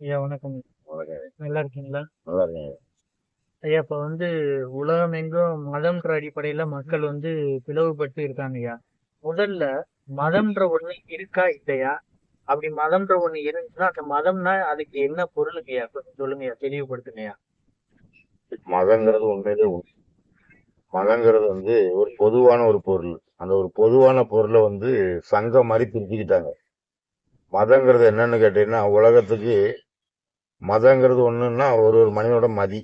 ஐயா வணக்கம். நல்லா இருக்கீங்களா? நல்லா இருக்கேன். ஐயா இப்ப வந்து உலகம் எங்கும் மதம்ன்ற அடிப்படையில மக்கள் வந்து பிளவுபட்டு இருக்காங்க ஐயா. முதல்ல மதம்ன்ற ஒண்ணு இருக்கா இல்லையா? அப்படி மதம்ன்ற ஒண்ணு இருந்துச்சுன்னா அந்த மதம்னா அதுக்கு என்ன பொருளுங்க ஐயா? கொஞ்சம் சொல்லுங்க ஐயா தெளிவுபடுத்துங்க ஐயா. மதங்கிறது உண்மையிலே உண்மை மதங்கிறது வந்து ஒரு பொதுவான ஒரு பொருள். அந்த ஒரு பொதுவான பொருளை வந்து சங்கம் மாதிரி பிரிச்சுக்கிட்டாங்க மதங்கிறது என்னன்னு கேட்டீங்கன்னா உலகத்துக்கு மதங்கிறது ஒண்ணுன்னா ஒரு ஒரு மனிதனோட மதி.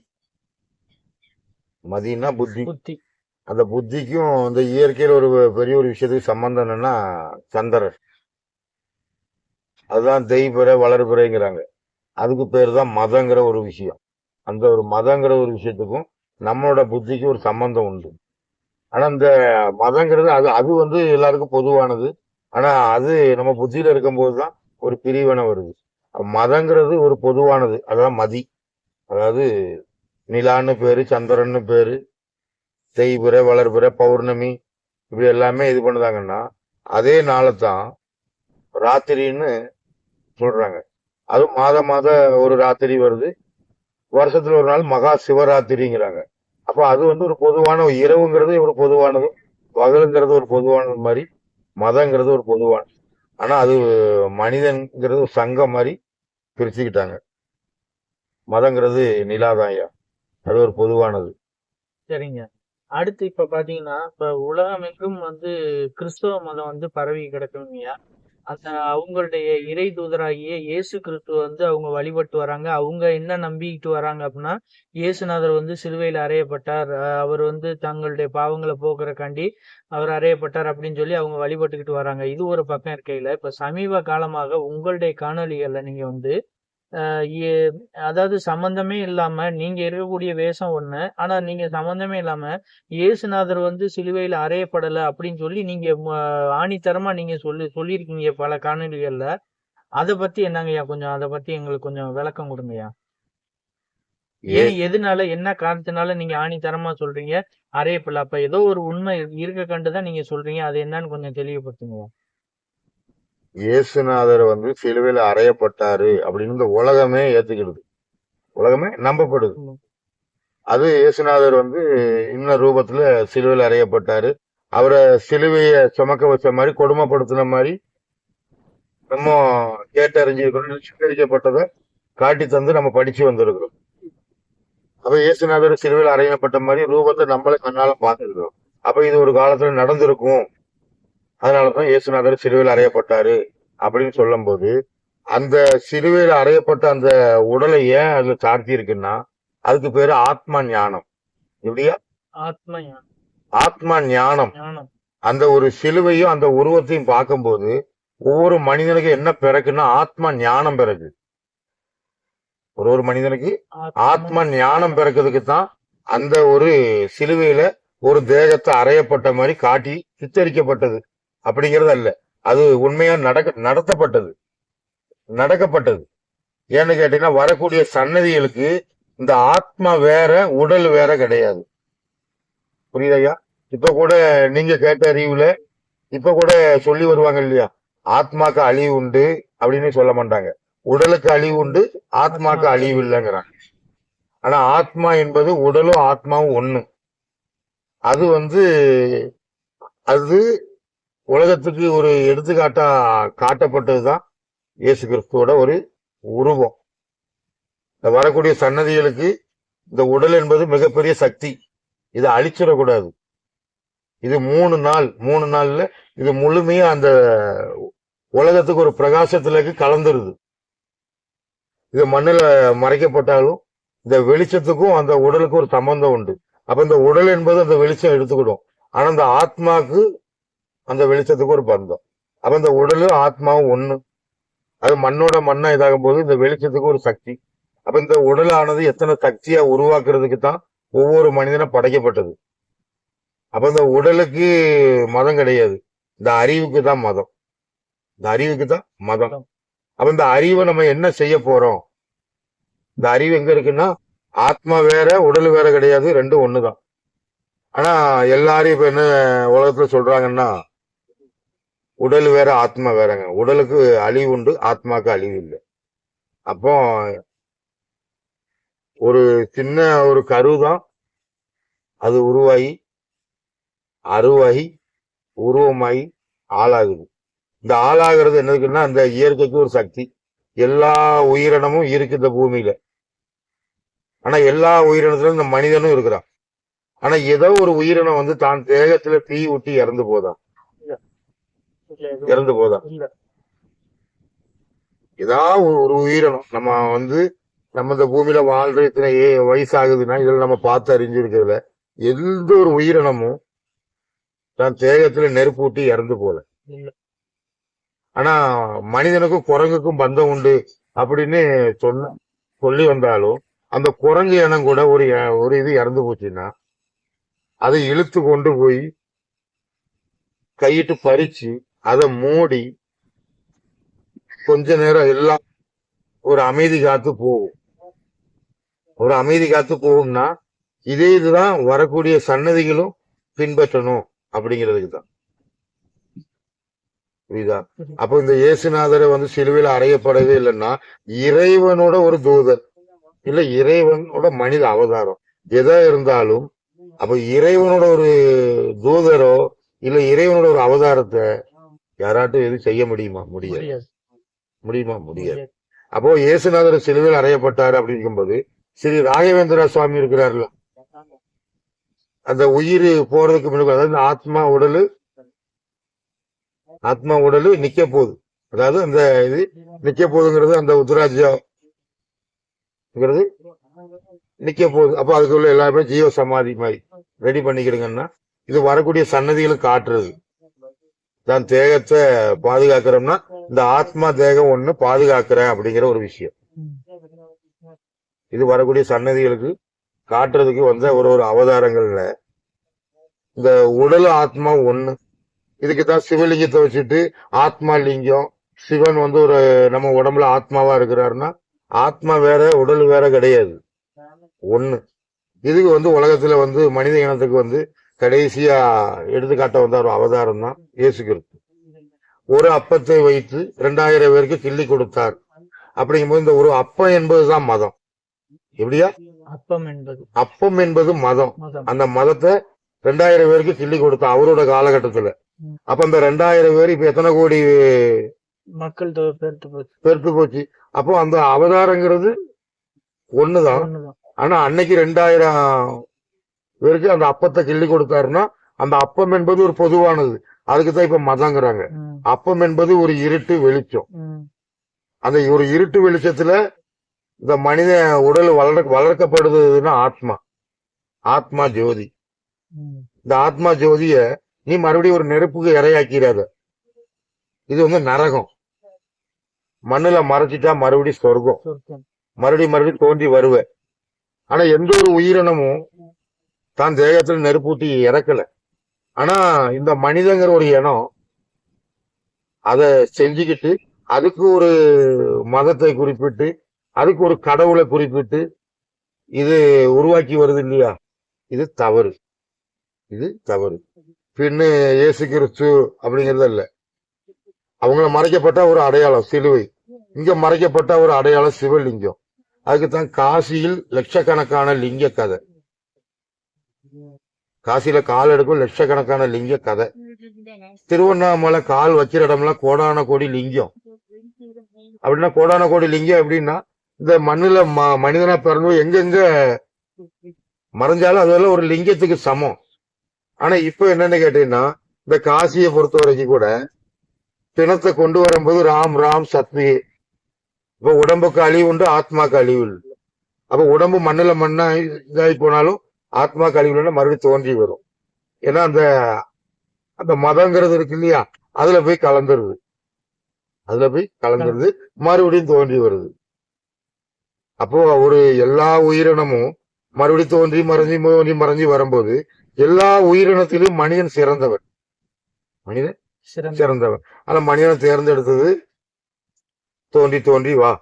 மதினா புத்தி. புத்தி. அந்த புத்திக்கும் இந்த இயற்கையில் ஒரு பெரிய ஒரு விஷயத்துக்கு சம்பந்தம் என்னன்னா சந்திரன். அதுதான் தெய்வரை வளர்பிறைங்கிறாங்க. அதுக்கு பேர் தான் மதங்கிற ஒரு விஷயம். அந்த ஒரு மதங்கிற ஒரு விஷயத்துக்கும் நம்மளோட புத்திக்கு ஒரு சம்பந்தம் உண்டு. ஆனா இந்த மதங்கிறது அது அது வந்து எல்லாருக்கும் பொதுவானது. ஆனா அது நம்ம புத்தியில இருக்கும்போது தான் ஒரு பிரிவினை வருது. மதங்கிறது ஒரு பொதுவானது. அதான் மதி. அதாவது நிலான்னு பேரு சந்திரன்னு பேரு தேய்பிறை வளர்புற பௌர்ணமி இப்படி எல்லாமே இது பண்ணுதாங்கன்னா அதே நாளைத்தான் ராத்திரின்னு சொல்றாங்க. அதுவும் மாத மாத ஒரு ராத்திரி வருது. வருஷத்துல ஒரு நாள் மகா சிவராத்திரிங்கிறாங்க. அப்ப அது வந்து ஒரு பொதுவான இரவுங்கிறது ஒரு பொதுவானது பகலுங்கிறது ஒரு பொதுவானது மாதிரி மதங்கிறது ஒரு பொதுவானது. ஆனா அது மனிதன்கிறது ஒரு சங்கம் மாதிரி பிரிச்சுக்கிட்டாங்க. மதங்கிறது நிலாதான் ஐயா. அது ஒரு பொதுவானது. சரிங்க. அடுத்து இப்ப பாத்தீங்கன்னா இப்ப உலகமெங்கும் வந்து கிறிஸ்தவ மதம் வந்து பரவி கிடக்குங்க ஐயா அந்த அவங்களுடைய இறை தூதராகிய இயேசு கிறிஸ்து வந்து அவங்க வழிபட்டு வராங்க. அவங்க என்ன நம்பிக்கிட்டு வராங்க அப்படின்னா இயேசுநாதர் வந்து சிலுவையில் அறையப்பட்டார். அவர் வந்து தங்களுடைய பாவங்களை போக்குறக்காண்டி அவர் அறையப்பட்டார் அப்படின்னு சொல்லி அவங்க வழிபட்டுக்கிட்டு வராங்க. இது ஒரு பக்கம் இருக்கையில் இப்போ சமீப காலமாக உங்களுடைய காணொலிகளில் நீங்கள் வந்து அதாவது சம்பந்தமே இல்லாம நீங்க இருக்கக்கூடிய வேஷம் ஒண்ணு. ஆனா நீங்க சம்பந்தமே இல்லாம இயேசுநாதர் வந்து சிலுவையில் அறையப்படல அப்படின்னு சொல்லி நீங்க ஆணித்தரமா நீங்க சொல்லி சொல்லியிருக்கீங்க பல காணொளிகள்ல. அத பத்தி என்னங்கய்யா கொஞ்சம் அத பத்தி எங்களுக்கு கொஞ்சம் விளக்கம் கொடுங்கய்யா ஏன் எதனால என்ன காரணத்தினால நீங்க ஆணித்தரமா சொல்றீங்க? அறையப்படல. அப்ப ஏதோ ஒரு உண்மை இருக்க கண்டுதான் நீங்க சொல்றீங்க. அது என்னன்னு கொஞ்சம் தெளிவுபடுத்துங்க இயேசுநாதர் வந்து சிலுவையில் அறையப்பட்டாரு அப்படின்னு இந்த உலகமே ஏத்துக்கிடுது உலகமே நம்பப்படுது. அது இயேசுநாதர் வந்து இன்ன ரூபத்துல சிலுவையில் அறையப்பட்டாரு. அவரை சிலுவைய சுமக்க வச்ச மாதிரி கொடுமைப்படுத்தின மாதிரி நம்ம கேட்டறிஞ்சிருக்கிறோம். சித்தரிக்கப்பட்டதை காட்டி தந்து நம்ம படிச்சு வந்திருக்கிறோம். அப்ப இயேசுநாதர் சிலுவையில் அறையப்பட்ட மாதிரி ரூபத்தை நம்மளே கண்ணால பார்த்துருக்கிறோம். அப்ப இது ஒரு காலத்துல நடந்திருக்கும். அதனாலதான் இயேசுநாதர் சிலுவையில் அறையப்பட்டாரு அப்படின்னு சொல்லும்போது அந்த சிலுவையில் அறையப்பட்ட அந்த உடலை ஏன் அதுல சார்த்தி இருக்குன்னா அதுக்கு பேரு ஆத்மா ஞானம். இப்படியா ஆத்ம ஞானம், ஆத்மா ஞானம். அந்த ஒரு சிலுவையும் அந்த உருவத்தையும் பார்க்கும்போது ஒவ்வொரு மனிதனுக்கு என்ன பிறக்குன்னா ஆத்மா ஞானம் பிறகு ஒரு ஒரு மனிதனுக்கு ஆத்மா ஞானம் பிறக்கிறதுக்கு தான் அந்த ஒரு சிலுவையில ஒரு தேகத்தை அறையப்பட்ட மாதிரி காட்டி சித்தரிக்கப்பட்டது அப்படிங்கிறது அல்ல அது உண்மையா நடக்க நடத்தப்பட்டது. நடக்கப்பட்டது. ஏன்னு கேட்டீங்கன்னா வரக்கூடிய சன்னதிகளுக்கு இந்த ஆத்மா வேற உடல் வேற கிடையாது. புரியுதையா இப்ப கூட நீங்க கேட்ட அறிவுல இப்ப கூட சொல்லி வருவாங்க இல்லையா? ஆத்மாக்கு அழிவு உண்டு அப்படின்னு சொல்ல மாட்டாங்க. உடலுக்கு அழிவு உண்டு ஆத்மாக்கு அழிவு இல்லைங்கிறாங்க. ஆனா ஆத்மா என்பது உடலும் ஆத்மாவும் ஒண்ணு. அது வந்து அது உலகத்துக்கு ஒரு எடுத்துக்காட்டா காட்டப்பட்டதுதான் இயேசு கிறிஸ்துவோட ஒரு உருவம். இந்த வரக்கூடிய சன்னதிகளுக்கு இந்த உடல் என்பது மிகப்பெரிய சக்தி. இதை அழிச்சிடக்கூடாது. இது மூணு நாள் மூணு நாள்ல இது முழுமையா அந்த உலகத்துக்கு ஒரு பிரகாசத்துலக்கு கலந்துருது. இது மண்ணில் மறைக்கப்பட்டாலும் இந்த வெளிச்சத்துக்கும் அந்த உடலுக்கும் ஒரு சம்பந்தம் உண்டு. அப்ப இந்த உடல் என்பது அந்த வெளிச்சம் எடுத்துக்கிடும். ஆனா அந்த ஆத்மாக்கு அந்த வெளிச்சத்துக்கு ஒரு பந்தம். அப்ப இந்த உடலும் ஆத்மாவும் ஒண்ணு. அது மண்ணோட மண்ணா இதாகும் போது இந்த வெளிச்சத்துக்கு ஒரு சக்தி. அப்ப இந்த உடலானது எத்தனை சக்தியா உருவாக்குறதுக்கு தான் ஒவ்வொரு மனிதனும் படைக்கப்பட்டது. அப்ப இந்த உடலுக்கு மதம் கிடையாது. இந்த அறிவுக்கு தான் மதம். இந்த அறிவுக்கு தான் மதம். அப்ப இந்த அறிவை நம்ம என்ன செய்ய போறோம்? இந்த அறிவு எங்க இருக்குன்னா ஆத்மா வேற உடல் வேற கிடையாது. ரெண்டும் ஒண்ணுதான். ஆனா எல்லாரும் இப்ப என்ன உலகத்துல சொல்றாங்கன்னா உடல் வேற ஆத்மா வேறங்க. உடலுக்கு அழிவு உண்டு ஆத்மாக்கு அழிவு இல்லை. அப்போ ஒரு சின்ன ஒரு கருதான். அது உருவாகி அருவாகி உருவமாகி ஆளாகுது. இந்த ஆளாகிறது என்னதுக்குன்னா அந்த இயற்கைக்கு ஒரு சக்தி. எல்லா உயிரினமும் இருக்கு இந்த பூமியில. ஆனா எல்லா உயிரினத்திலும் இந்த மனிதனும் இருக்கிறான். ஆனா ஏதோ ஒரு உயிரினம் வந்து தான் தேகத்துல தீ ஊட்டி இறந்து போதான். இறந்து போதா? ஏதாவது ஒரு உயிரினம். நம்ம வந்து நம்ம இந்த பூமியில வாழ்ற இத்தனை ஏ வயசாகுதுன்னா இதில் நம்ம பார்த்து அறிஞ்சிருக்கிறதுல எந்த ஒரு உயிரினமும் தான் தேகத்துல நெருப்பூட்டி இறந்து போல ஆனா மனிதனுக்கும் குரங்குக்கும் பந்தம் உண்டு அப்படின்னு சொன்ன சொல்லி வந்தாலும் அந்த குரங்கு இனம் கூட ஒரு ஒரு இது இறந்து போச்சுன்னா அதை இழுத்து கொண்டு போய் கையிட்டு பறிச்சு அதை மூடி கொஞ்ச நேரம் எல்லாம் ஒரு அமைதி காத்து போகும். ஒரு அமைதி காத்து போகும்னா இதே இதுதான் வரக்கூடிய சன்னதிகளும் பின்பற்றணும் அப்படிங்கிறதுக்கு தான். புரியுதா? அப்போ இந்த இயேசுநாதரை வந்து சிலுவையில் அறையப்படவே இல்லைன்னா இறைவனோட ஒரு தூதர் இல்ல இறைவனோட மனித அவதாரம் எதா இருந்தாலும் அப்ப இறைவனோட ஒரு தூதரோ இல்ல இறைவனோட ஒரு அவதாரத்தை யாராட்டும் எதுவும் செய்ய முடியுமா? முடியாது. முடியுமா? முடியாது. அப்போ இயேசுநாதர் சிலுவையில் அறையப்பட்டாரு அப்படிங்கும்போது ஸ்ரீ ராகவேந்திரா சுவாமி இருக்கிறார்ல. அந்த உயிர் போறதுக்கு முன்னாடி அதாவது ஆத்மா உடலு ஆத்மா உடலு நிக்க போகுது. அதாவது அந்த இது நிக்க போகுதுங்கிறது அந்த உத்ராஜ்யங்கிறது நிக்க போகுது. அப்போ அதுக்குள்ள எல்லாருமே ஜீவ சமாதி மாதிரி ரெடி பண்ணிக்கிடுங்கன்னா இது வரக்கூடிய சன்னதிகளும் காட்டுறது. தான் தேகத்தை பாதுகாக்கிறோம்னா இந்த ஆத்மா தேகம் ஒண்ணு பாதுகாக்கிறேன் அப்படிங்கிற ஒரு விஷயம். இது வரக்கூடிய சன்னதிகளுக்கு காட்டுறதுக்கு வந்த ஒரு ஒரு அவதாரங்கள்ல இந்த உடல் ஆத்மா ஒண்ணு. இதுக்கு தான் சிவலிங்கத்தை வச்சுட்டு ஆத்மா லிங்கம். சிவன் வந்து ஒரு நம்ம உடம்புல ஆத்மாவா இருக்கிறாருன்னா ஆத்மா வேற உடல் வேற கிடையாது. ஒண்ணு. இதுக்கு வந்து உலகத்துல வந்து மனித இனத்துக்கு வந்து கடைசியா எடுத்துக்காட்ட வந்த ஒரு அவதாரம் தான் இயேசு கிறிஸ்து. ஒரு அப்பத்தை வைத்து ரெண்டாயிரம் பேருக்கு கிள்ளி கொடுத்தார். அப்படிங்கும்போது இந்த ஒரு அப்பம் என்பதுதான் மதம். எப்படியா? அப்பம் என்பது. அப்பம் என்பது மதம். அந்த மதத்தை ரெண்டாயிரம் பேருக்கு கிள்ளி கொடுத்தா அவரோட காலகட்டத்துல. அப்ப அந்த ரெண்டாயிரம் பேர் இப்ப எத்தனை கோடி மக்கள் தொகை பெருத்து போச்சு. அப்போ அந்த அவதாரங்கிறது ஒண்ணுதான். ஆனா அன்னைக்கு ரெண்டாயிரம் பேருக்கு அந்த அப்பத்தை கிள்ளி கொடுத்தாருன்னா அந்த அப்பம் என்பது ஒரு பொதுவானது. அதுக்கு தான் இப்ப மதங்கிறாங்க. அப்பம் என்பது ஒரு இருட்டு வெளிச்சம். அந்த ஒரு இருட்டு வெளிச்சத்துல இந்த மனித உடல் வளர வளர்க்கப்படுதுன்னா ஆத்மா. ஆத்மா ஜோதி. இந்த ஆத்மா ஜோதிய நீ மறுபடியும் ஒரு நெருப்புக்கு இரையாக்கிறாத இது வந்து நரகம். மண்ணுல மறைச்சிட்டா மறுபடியும் சொர்க்கம். மறுபடியும் மறுபடியும் தோன்றி வருவ. ஆனா எந்த ஒரு உயிரினமும் தான் தேகத்துல நெருப்பூட்டி இறக்கல. ஆனா இந்த மனிதங்கிற ஒரு இனம் அத செஞ்சுக்கிட்டு அதுக்கு ஒரு மதத்தை குறிப்பிட்டு அதுக்கு ஒரு கடவுளை குறிப்பிட்டு இது உருவாக்கி வருது இல்லையா? இது தவறு. இது தவறு. பின்னு இயேசு கிறிஸ்து அப்படிங்கறது இல்ல அவங்கள மறைக்கப்பட்ட ஒரு அடையாளம் சிலுவை. இங்க மறைக்கப்பட்ட ஒரு அடையாளம் சிவலிங்கம். அதுக்கு தான் காசியில் லட்சக்கணக்கான லிங்க கதை காசியில கால் எடுக்கும் லட்சக்கணக்கான லிங்க கதை. திருவண்ணாமலை கால் வைக்கிற இடம்லாம் கோடான கோடி லிங்கம். அப்படின்னா கோடான கோடி லிங்கம் எப்படின்னா இந்த மண்ணுல ம- மனிதனா பிறந்து எங்கெங்க மறைஞ்சாலும் அதெல்லாம் ஒரு லிங்கத்துக்கு சமம். ஆனா இப்ப என்னன்னு கேட்டீங்கன்னா இந்த காசியை பொறுத்த வரைக்கும் கூட பிணத்தை கொண்டு வரும்போது ராம் ராம் சத்வி இப்ப உடம்புக்கு அழிவு உண்டு ஆத்மாக்கு அழிவு இல்லை அப்ப உடம்பு மண்ணுல மண்ணா இதாகி போனாலும் ஆத்மாக்கு அழிவு இல்லைன்னா மறுபடியும் தோன்றி வரும். ஏன்னா அந்த அந்த மதங்கிறது இருக்கு இல்லையா? அதுல போய் கலந்துருது. அதுல போய் கலந்துருது. மறுபடியும் தோன்றி வருது. அப்போ ஒரு எல்லா உயிரினமும் மறுபடியும் தோன்றி மறைஞ்சி தோன்றி மறைஞ்சி வரும்போது எல்லா உயிரினத்திலும் மனிதன் சிறந்தவன். மனிதன் சிறந்த சிறந்தவன். ஆனா மனிதனை தேர்ந்தெடுத்தது தோன்றி தோன்றி வா.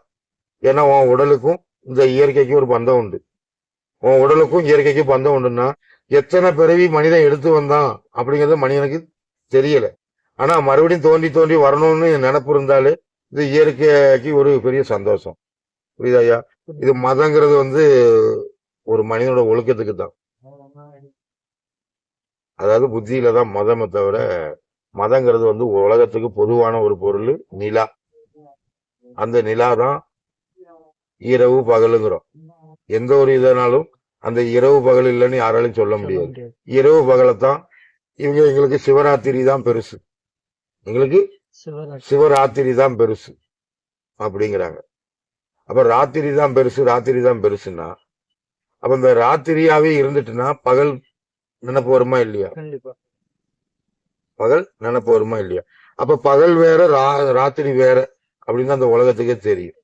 ஏன்னா உன் உடலுக்கும் இந்த இயற்கைக்கும் ஒரு பந்தம் உண்டு. உன் உடலுக்கும் இயற்கைக்கும் பந்தம் உண்டுன்னா எத்தனை பிறவி மனிதன் எடுத்து வந்தான் அப்படிங்கறது மனிதனுக்கு தெரியல. ஆனா மறுபடியும் தோண்டி தோண்டி வரணும்னு நினைப்பு இருந்தாலே இது இயற்கைக்கு ஒரு பெரிய சந்தோஷம். புரியுதா ஐயா? இது மதங்கிறது வந்து ஒரு மனிதனோட ஒழுக்கத்துக்கு தான். அதாவது புத்தியில தான் மதமே தவிர மதங்கிறது வந்து உலகத்துக்கு பொதுவான ஒரு பொருள் நிலா. அந்த நிலா தான் இரவு பகலுங்கிறோம். எந்த ஒரு இதனாலும் அந்த இரவு பகல் இல்லைன்னு யாராலையும் சொல்ல முடியாது. இரவு பகலைத்தான் இவங்க எங்களுக்கு சிவராத்திரி தான் பெருசு. எங்களுக்கு சிவராத்திரி. தான் பெருசு அப்படிங்கிறாங்க. அப்ப ராத்திரி தான் பெருசு ராத்திரி தான் பெருசுன்னா அப்ப இந்த ராத்திரியாவே இருந்துட்டுன்னா பகல் நினைப்பு வருமா இல்லையா? பகல் நினைப்பு வருமா இல்லையா? அப்ப பகல் வேற ராத்திரி வேற அப்படின்னு தான் அந்த உலகத்துக்கே தெரியும்.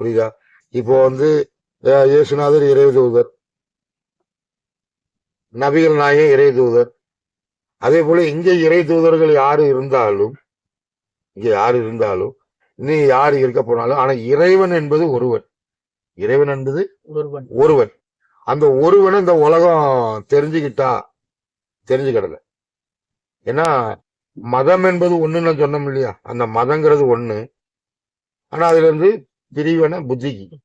புரியுதா? இப்போ வந்து இயேசுநாதர் இறை தூதர். நபிகள் நாயகம் இறை தூதர். அதே போல இங்க இறை தூதர்கள் யாரு இருந்தாலும் இங்க யாரு இருந்தாலும் நீ யாரு இருக்க போனாலும் ஆனா இறைவன் என்பது ஒருவன். இறைவன் என்பது ஒருவன். ஒருவன். அந்த ஒருவனை இந்த உலகம் தெரிஞ்சுக்கிட்டா தெரிஞ்சுக்கிடல. ஏன்னா மதம் என்பது ஒண்ணுன்னு நான் சொன்னோம் இல்லையா? அந்த மதங்கிறது ஒண்ணு. ஆனா அதுல இருந்து பிரிவன புத்திக்கு.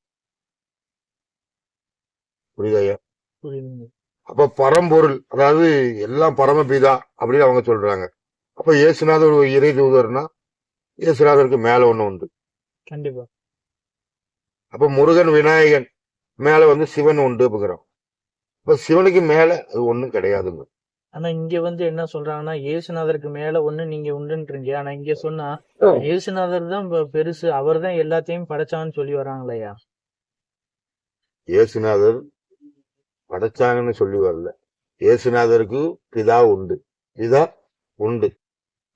புரியுதா ஐயா புரியுதுங்க. அப்ப பரம்பொருள் அதாவது எல்லாம் பரமபிதா அப்படின்னு அவங்க சொல்றாங்க. அப்ப இயேசுநாதர் ஒரு இறை தூதர்னா இயேசுநாதருக்கு மேல ஒண்ணு உண்டு. கண்டிப்பா. அப்ப முருகன் விநாயகன் மேல வந்து சிவன் உண்டு அப்படிங்கிறோம். இப்ப சிவனுக்கு மேல அது ஒண்ணும் கிடையாதுங்க. ஆனா இங்க வந்து என்ன சொல்றாங்கன்னா இயேசுநாதருக்கு மேல ஒண்ணு நீங்க உண்டுன்றீங்க. ஆனா இங்க சொன்னா இயேசுநாதர் தான் பெருசு. அவர் தான் எல்லாத்தையும் படைச்சான்னு சொல்லி வராங்களையா? இயேசுநாதர் படைச்சாங்கன்னு சொல்லி வரல. இயேசுநாதருக்கு பிதா உண்டு. பிதா உண்டு.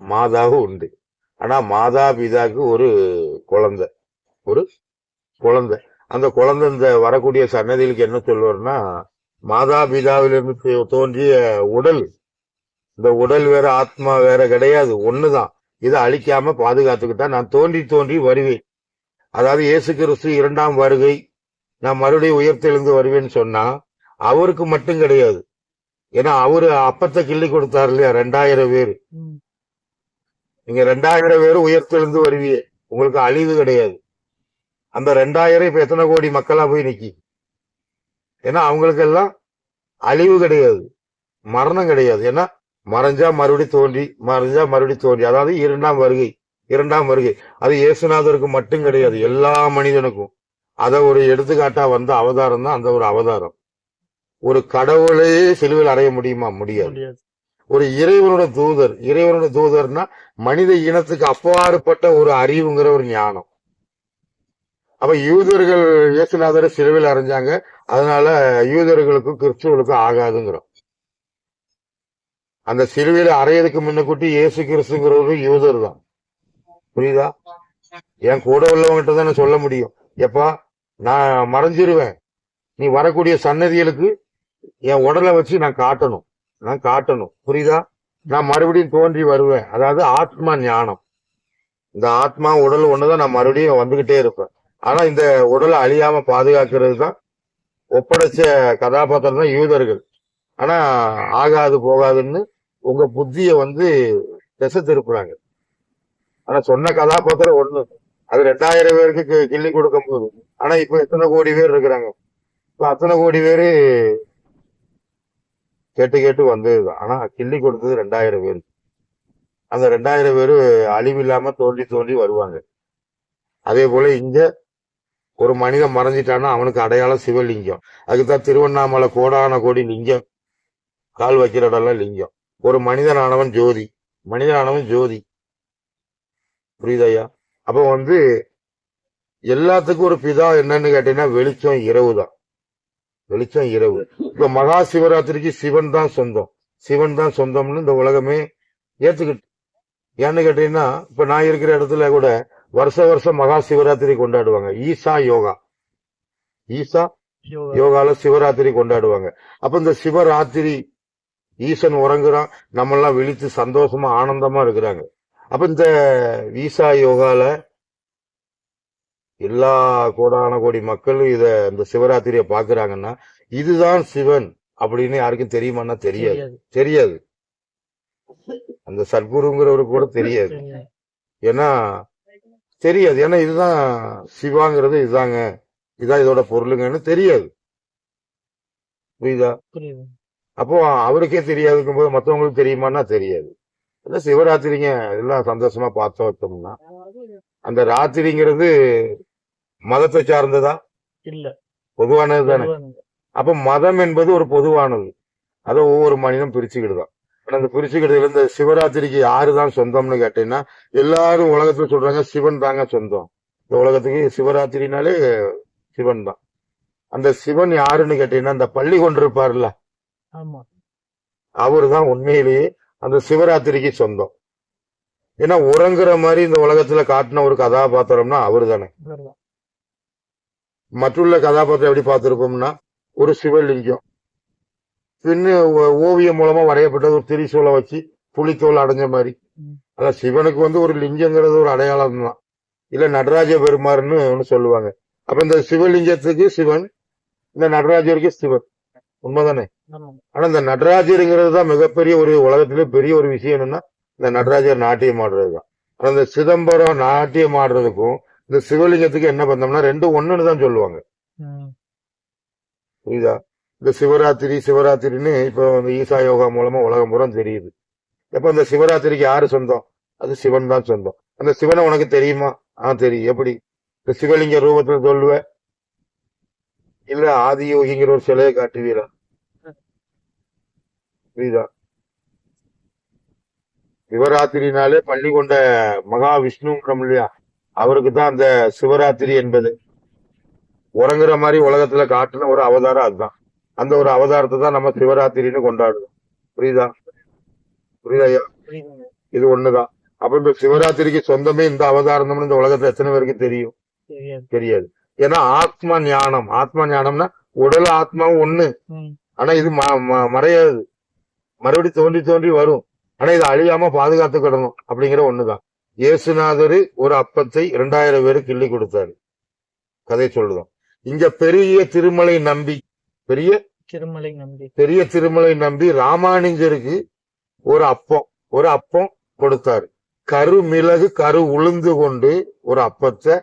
மாதாவும் உண்டு. ஆனா மாதா பிதாக்கு ஒரு குழந்தை. ஒரு குழந்தை. அந்த குழந்தை இந்த வரக்கூடிய சன்னதிகளுக்கு என்ன சொல்லுவார்னா மாதா பிதாவிலிருந்து தோன்றிய உடல் இந்த உடல் வேற ஆத்மா வேற கிடையாது. ஒண்ணுதான். இதை அழிக்காம பாதுகாத்துக்கிட்டா நான் தோன்றி தோன்றி வருவேன். அதாவது இயேசு கிறிஸ்து இரண்டாம் வருகை நான் மறுபடியும் உயர்த்தெழுந்து வருவேன்னு சொன்னா அவருக்கு மட்டும் கிடையாது. ஏன்னா அவரு அப்பத்தை கிள்ளி கொடுத்தாரு இல்லையா? ரெண்டாயிரம் பேர். நீங்க ரெண்டாயிரம் பேர் உயர்த்தெழுந்து வருவீங்க. உங்களுக்கு அழிவு கிடையாது. அந்த ரெண்டாயிரம் இப்ப எத்தனை கோடி மக்களா போய் நிக்கி? ஏன்னா அவங்களுக்கு எல்லாம் அழிவு கிடையாது. மரணம் கிடையாது. ஏன்னா மறைஞ்சா மறுபடி தோன்றி மறைஞ்சா மறுபடி தோன்றி. அதாவது இரண்டாம் வருகை இரண்டாம் வருகை. அது இயேசுநாதருக்கு மட்டும் கிடையாது. எல்லா மனிதனுக்கும். அத ஒரு எடுத்துக்காட்டா வந்த அவதாரம் தான் அந்த ஒரு அவதாரம். ஒரு கடவுளையே சிலுவையில் அடைய முடியுமா? முடியாது. ஒரு இறைவனோட தூதர் இறைவனோட தூதர்னா மனித இனத்துக்கு அப்பாற்பட்ட ஒரு அறிவுங்கிற ஒரு ஞானம். அப்ப யூதர்கள் இயேசுநாதரை சிலுவையில் அறைஞ்சாங்க அதனால யூதர்களுக்கும் கிறிஸ்துவர்களுக்கும் ஆகாதுங்கிறோம். அந்த சிலுவையில அறையதுக்கு முன்னக்கூட்டி இயேசு கிறிஸ்துங்கிறவரு யூதர் தான். புரியுதா? என் கூட உள்ளவங்கிட்ட தான் சொல்ல முடியும். எப்பா நான் மறைஞ்சிருவேன். நீ வரக்கூடிய சன்னதிகளுக்கு என் உடலை வச்சு நான் காட்டணும். நான் காட்டணும். புரியுதா? நான் மறுபடியும் தோன்றி வருவேன். அதாவது ஆத்மா ஞானம். இந்த ஆத்மா உடல் ஒண்ணுதான் நான் மறுபடியும் வந்துகிட்டே இருப்பேன். ஆனா இந்த உடலை அழியாம பாதுகாக்கிறது தான் ஒப்படைச்ச கதாபாத்திரம் தான் யூதர்கள். ஆனா ஆகாது போகாதுன்னு உங்க புத்திய வந்து திசை திருப்புறாங்க. ஆனா சொன்ன கதாபாத்திரம் ஒண்ணு. அது ரெண்டாயிரம் பேருக்கு கி- கிள்ளி கொடுக்கும் போது ஆனா இப்ப எத்தனை கோடி பேர் இருக்கிறாங்க? இப்ப அத்தனை கோடி பேரு கேட்டு கேட்டு வந்தது ஆனா கிள்ளி கொடுத்தது ரெண்டாயிரம் பேர். அந்த ரெண்டாயிரம் பேர் அழிவில்லாம தோண்டி தோண்டி வருவாங்க. அதே போல இங்க ஒரு மனிதன் மறைஞ்சிட்டான்னா அவனுக்கு அடையாளம் சிவலிங்கம். அதுக்குதான் திருவண்ணாமலை கோடான கோடி லிங்கம் கால் வைக்கிற இடம்லாம் லிங்கம். ஒரு மனிதனானவன் ஜோதி மனிதனானவன் ஜோதி. புரியுதையா அப்ப வந்து எல்லாத்துக்கும் ஒரு பிதா என்னன்னு கேட்டீங்கன்னா வெளிச்சம் இரவு தான். வெளிச்சம் இரவு. இப்ப மகா சிவராத்திரிக்கு சிவன் தான் சொந்தம். சிவன் தான் சொந்தம்னு இந்த உலகமே ஏத்துக்கிட்டு ஏன்னு கேட்டீங்கன்னா இப்ப நான் இருக்கிற இடத்துல கூட வருஷ வருஷம் மகா சிவராத்திரி கொண்டாடுவாங்க. ஈசா யோகா. ஈசா யோகா. யோகால சிவராத்திரி கொண்டாடுவாங்க. அப்ப இந்த சிவராத்திரி ஈசன் உறங்குறான். நம்ம எல்லாம் விழித்து சந்தோஷமா ஆனந்தமா இருக்கிறாங்க. அப்ப இந்த ஈசா யோகால எல்லா கோடான கோடி மக்களும் இத இந்த சிவராத்திரிய பாக்குறாங்கன்னா இதுதான் சிவன் அப்படின்னு யாருக்கும் தெரியுமான்னா தெரியாது. தெரியாது. அந்த சத்குருங்கிறவரு கூட தெரியாது. ஏன்னா தெரியாது. ஏன்னா இதுதான் சிவாங்கிறது இதுதாங்க இதான் இதோட பொருளுங்கன்னு தெரியாது. புரியுதா? அப்போ அவருக்கே தெரியாதுக்கும் போது மத்தவங்களுக்கு தெரியுமான்னா தெரியாது. சிவராத்திரிங்க எல்லாம் சந்தோஷமா பார்த்து வச்சோம்னா அந்த ராத்திரிங்கிறது மதத்தை சார்ந்ததா? இல்ல. பொதுவானது தானே. அப்ப மதம் என்பது ஒரு பொதுவானது. அதை ஒவ்வொரு மனிதனும் பிரிச்சுக்கிடுதான் ஆனா அந்த பிரிச்சுக்கிட்டதுல இந்த சிவராத்திரிக்கு யாரு தான் சொந்தம்னு கேட்டீங்கன்னா எல்லாரும் உலகத்துல சொல்றாங்க சிவன் தாங்க சொந்தம். இந்த உலகத்துக்கு சிவராத்திரினாலே சிவன் தான். அந்த சிவன் யாருன்னு கேட்டீங்கன்னா இந்த பள்ளி கொண்டிருப்பார்ல. ஆமா. அவரு தான் உண்மையிலேயே அந்த சிவராத்திரிக்கு சொந்தம். ஏன்னா உறங்குற மாதிரி இந்த உலகத்துல காட்டின ஒரு கதாபாத்திரம்னா அவரு தானே. மற்றுள்ள கதாபாத்திரம் எப்படி பார்த்திருப்போம்னா ஒரு சிவலிங்கம் பின்னு ஓவியம் மூலமா வரையப்பட்டது ஒரு திரிசூலை வச்சு புலித்தோல் அடைஞ்ச மாதிரி. அதான் சிவனுக்கு வந்து ஒரு லிங்கங்கிறது ஒரு அடையாளம் தான். இல்ல நடராஜ பெருமாறுன்னு ஒண்ணு சொல்லுவாங்க. அப்ப இந்த சிவலிங்கத்துக்கு சிவன் இந்த நடராஜருக்கு சிவன். உண்மைதானே? ஆனா இந்த நடராஜருங்கிறது தான் மிகப்பெரிய ஒரு உலகத்திலே பெரிய ஒரு விஷயம் என்னன்னா இந்த நடராஜர் நாட்டியம் ஆடுறது தான் ஆனா இந்த சிதம்பரம் நாட்டியம் ஆடுறதுக்கும் இந்த சிவலிங்கத்துக்கு என்ன பந்தம்னா ரெண்டும் ஒண்ணுன்னு தான் சொல்லுவாங்க. புரியுதா? இந்த சிவராத்திரி சிவராத்திரின்னு இப்போ இந்த ஈசா யோகா மூலமா உலகம் பூரா தெரியுது. எப்ப இந்த சிவராத்திரிக்கு யாரு சொந்தம்? அது சிவன் தான் சொந்தம். அந்த சிவனை உனக்கு தெரியுமா? ஆ தெரியும். எப்படி? இந்த சிவலிங்க ரூபத்துல சொல்லுவ? இல்ல ஆதி யோகிங்கிற ஒரு சிலையை காட்டுவீரா? புரியுதா? சிவராத்திரினாலே பள்ளி கொண்ட மகா விஷ்ணுங்கிறோம் இல்லையா? அவருக்கு தான் அந்த சிவராத்திரி என்பது. உறங்குற மாதிரி உலகத்துல காட்டுன ஒரு அவதாரம் அதுதான். அந்த ஒரு அவதாரத்தை தான் நம்ம சிவராத்திரின்னு கொண்டாடுறோம். புரியுதா? புரியுதா. இது ஒண்ணுதான். அப்ப இந்த சிவராத்திரிக்கு சொந்தமே இந்த அவதாரம் தான் இந்த உலகத்துல எத்தனை பேருக்கு தெரியும்? தெரியாது. ஏன்னா ஆத்ம ஞானம். ஆத்ம ஞானம்னா உடல் ஆத்மாவும் ஒண்ணு. ஆனா இது மறையாது. மறுபடி தோன்றி தோன்றி வரும். ஆனா இது அழியாம பாதுகாத்துக்கிடணும் அப்படிங்கிற ஒண்ணுதான். இயேசுநாதர் ஒரு அப்பத்தை இரண்டாயிரம் பேருக்கு கிள்ளி கொடுத்தாரு. கதை சொல்லுதோம் இங்க பெரிய திருமலை நம்பி பெரிய? திருமலை நம்பி. பெரிய திருமலை நம்பி ராமானுஜருக்கு ஒரு அப்பம் ஒரு அப்பம் கொடுத்தாரு. கரு மிளகு கரு உளுந்து கொண்டு ஒரு அப்பத்தை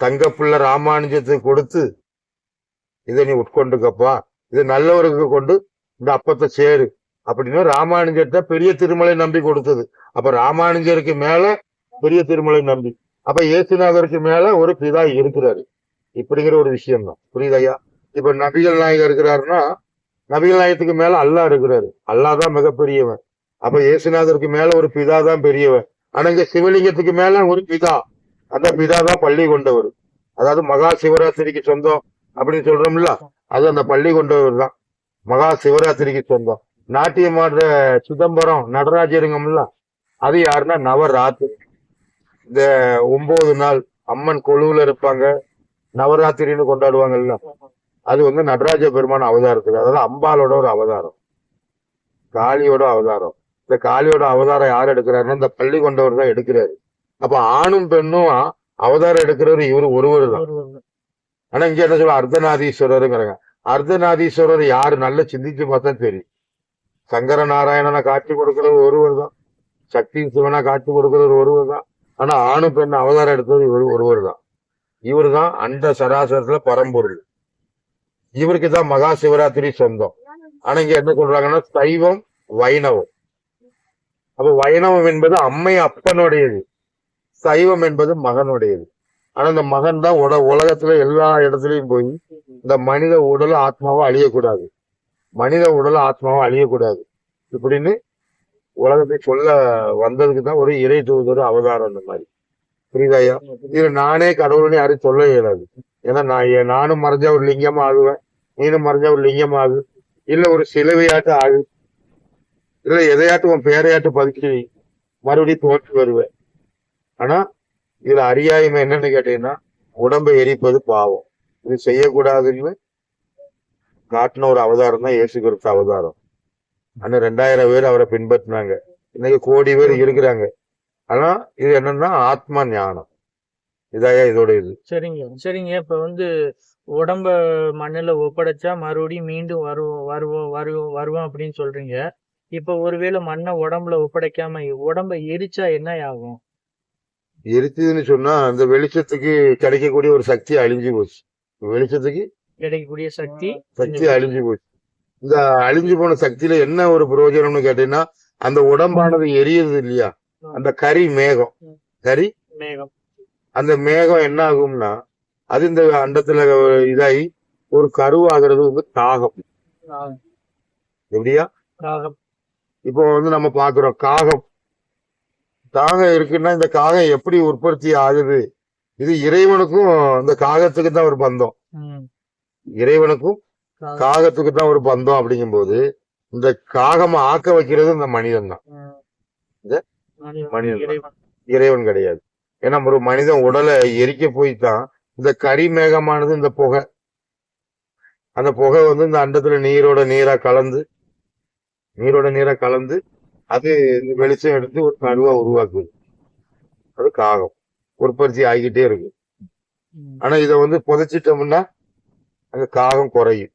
தங்கப்பிள்ளை ராமானுஜத்துக்கு கொடுத்து இதை நீ உட்கொண்டுக்கப்பா. இது நல்லவருக்கு கொண்டு இந்த அப்பத்தை சேரு. அப்படின்னு ராமானுஜர்கிட்ட பெரிய திருமலை நம்பி கொடுத்தது. அப்ப ராமானுஜருக்கு மேல பெரிய திருமலை நம்பி. அப்ப இயேசுநாதருக்கு மேல ஒரு பிதா இருக்கிறாரு. இப்படிங்கிற ஒரு விஷயம் தான் புரியுதையா இப்ப நபிகள் நாயகர் இருக்கிறாருன்னா நபிகள் நாயகத்துக்கு மேல அல்லாஹ் இருக்கிறாரு. அல்லாஹ் தான் மிகப்பெரியவன். அப்ப இயேசுநாதருக்கு மேல ஒரு பிதா தான் பெரியவன். ஆனா இங்க சிவலிங்கத்துக்கு மேல ஒரு பிதா. அந்த பிதா தான் பள்ளி கொண்டவர். அதாவது மகா சிவராத்திரிக்கு சொந்தம் அப்படின்னு சொல்றோம்ல அது அந்த பள்ளி கொண்டவர் தான். மகா சிவராத்திரிக்கு சொந்தம். நாட்டியமாடுற சிதம்பரம் நடராஜருங்கம்ல அது யாருன்னா நவராத்திரி. இந்த ஒன்பது நாள் அம்மன் கொழுவுல இருப்பாங்க. நவராத்திரின்னு கொண்டாடுவாங்கல்ல. அது வந்து நடராஜ பெருமான் அவதாரத்துக்கு. அதாவது அம்பாலோட ஒரு அவதாரம். காளியோட அவதாரம். இந்த காளியோட அவதாரம் யார் எடுக்கிறாருன்னா இந்த பள்ளி கொண்டவர் தான் எடுக்கிறாரு. அப்ப ஆணும் பெண்ணும் அவதாரம் எடுக்கிறவர் இவரு ஒருவர் தான். ஆனா இங்க என்ன சொல்ல அர்த்தநாதீஸ்வரருங்கிறாங்க. அர்த்தநாதீஸ்வரர் யாரு? நல்லா சிந்திச்சு பார்த்தா தெரியும். சங்கர நாராயணனை காட்சி கொடுக்கிறது ஒருவர் தான். சக்தி சிவனா காட்சி கொடுக்கிறது ஒருவர் தான். ஆனா ஆணு பெண் அவதாரம் எடுத்தது இவர் ஒருவர் தான். இவர் தான் அண்ட சராசரத்துல பரம்பொருள். இவருக்கு தான் மகா சிவராத்திரி சொந்தம். ஆனா இங்க என்ன சொல்றாங்கன்னா சைவம் வைணவம். அப்ப வைணவம் என்பது அம்மை அப்பனுடையது. சைவம் என்பது மகனுடையது. ஆனா இந்த மகன் தான் உட உலகத்துல எல்லா இடத்துலயும் போய் இந்த மனித உடல் ஆத்மாவும் அழியக்கூடாது. மனித உடல் ஆத்மாவும் அழியக்கூடாது. இப்படின்னு உலகத்தை கொல்ல வந்ததுக்கு தான் ஒரு இறை தூதர் அவதாரம் அந்த மாதிரி. புரியுதாயா இது நானே கடவுள்னு யாரும் சொல்ல இயலாது. ஏன்னா நான் ஏ- நானும் மறைஞ்சா ஒரு லிங்கமா ஆகுவேன் நீனும் மறைஞ்சா ஒரு லிங்கம் ஆகு. இல்ல ஒரு சிலுவையாட்டு ஆகு. இல்ல எதையாட்டு உன் பேரையாட்டு பதுக்கி மறுபடியும் தோற்று வருவேன். ஆனா இதுல அறியாய்மை என்னன்னு கேட்டீங்கன்னா உடம்பை எரிப்பது பாவம். இது செய்யக்கூடாதுன்னு காட்டின ஒரு அவதாரம் தான் இயேசு கிறிஸ்து அவதாரம். ஆனா ரெண்டாயிரம் பேர் அவரை பின்பற்றினாங்க. இன்னைக்கு கோடி பேர் இருக்கிறாங்க. ஆனா இது என்னன்னா ஆத்ம ஞானம். இதாயா இதோட இது. சரிங்க. சரிங்க. இப்ப வந்து உடம்ப மண்ணுல ஒப்படைச்சா மறுபடியும் மீண்டும் வருவோம் வருவோம் வருவோம் வருவோம் அப்படின்னு சொல்றீங்க. இப்ப ஒருவேளை மண்ணை உடம்புல ஒப்படைக்காம உடம்ப எரிச்சா என்ன ஆகும்? எரிச்சதுன்னு சொன்னா அந்த வெளிச்சத்துக்கு கிடைக்கக்கூடிய ஒரு சக்தி அழிஞ்சு போச்சு. வெளிச்சத்துக்கு கிடைக்கக்கூடிய சக்தி சக்தி அழிஞ்சு போச்சு. இந்த அழிஞ்சு போன சக்தியில என்ன ஒரு பிரயோஜனம்னு கேட்டீங்கன்னா அந்த உடம்பானது எரியுது இல்லையா? அந்த கரி மேகம். கரி? மேகம். அந்த மேகம் என்ன ஆகும்னா அது இந்த அண்டத்துல இதாகி ஒரு கருவாகிறது வந்து காகம் எப்படியா? காகம் இப்போ வந்து நம்ம பாக்குறோம் காகம். காகம் இருக்குன்னா இந்த காகம் எப்படி உற்பத்தி ஆகுது? இது இறைவனுக்கும் இந்த காகத்துக்கு தான் ஒரு பந்தம். இறைவனுக்கும் காகம். காகத்துக்கு தான் ஒரு பந்தம் அப்படிங்கும்போது இந்த காகம் ஆக்க வைக்கிறது இந்த மனிதன் தான் மனிதன். இறைவன். இறைவன் கிடையாது. ஏன்னா ஒரு மனிதன் உடலை எரிக்க போய் தான் இந்த கரி மேகமானது இந்த புகை. அந்த புகை வந்து இந்த அண்டத்துல நீரோட நீரா கலந்து நீரோட நீரா கலந்து அது வெளிச்சம் எடுத்து ஒரு கருவா உருவாக்குது. அது காகம். உற்பத்தி ஆகிக்கிட்டே இருக்கு. ஆனா இதை வந்து புதைச்சிட்டோம்னா அங்க காகம் குறையும்.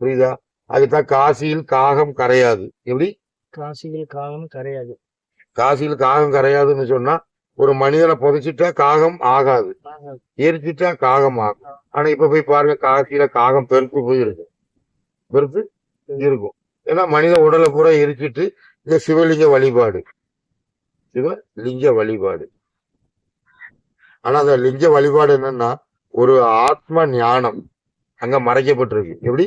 புரியுதா? அதுதான் காசியில் காகம் கரையாது. எப்படி? காசியில் காகம் கரையாது. காசியில் காகம் கரையாதுன்னு சொன்னா ஒரு மனிதனை புதைச்சிட்டா காகம் ஆகாது. எரிச்சிட்டா காகம் ஆகும். ஆனா இப்ப போய் பாருங்க காசியில காகம் பெருத்து போயிருக்கு. பெருத்து இருக்கும். ஏன்னா மனித உடலை பூரா எரிச்சிட்டு இந்த சிவலிங்க வழிபாடு. சிவலிங்க வழிபாடு. ஆனா அந்த லிங்க வழிபாடு என்னன்னா ஒரு ஆத்ம ஞானம் அங்க மறைக்கப்பட்டிருக்கு. எப்படி?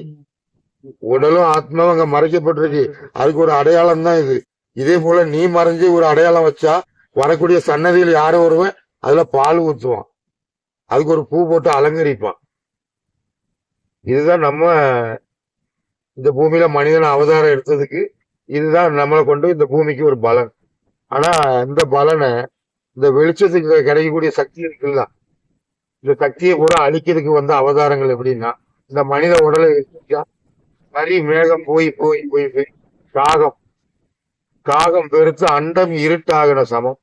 உடலும் ஆத்மாவும் அங்க மறைக்கப்பட்டிருக்கு. அதுக்கு ஒரு அடையாளம் தான் இது. இதே போல நீ மறைஞ்சு ஒரு அடையாளம் வச்சா வரக்கூடிய சன்னதியில் யாரும் ஒருவன் அதுல பால் ஊத்துவான். அதுக்கு ஒரு பூ போட்டு அலங்கரிப்பான். இதுதான் நம்ம இந்த பூமியில மனிதன் அவதாரம் எடுத்ததுக்கு இதுதான் நம்மளை கொண்டு இந்த பூமிக்கு ஒரு பலன். ஆனா இந்த பலனை இந்த வெளிச்சத்துக்கு கிடைக்கக்கூடிய சக்தி இருக்குல்ல. இந்த சக்தியை கூட அழிக்கிறதுக்கு வந்த அவதாரங்கள் எப்படின்னா இந்த மனித உடலை வச்சா மேகம் போய் போய் போய் போய். காகம். காகம் பெருத்து அண்டம் இருட்டாகின சமம்.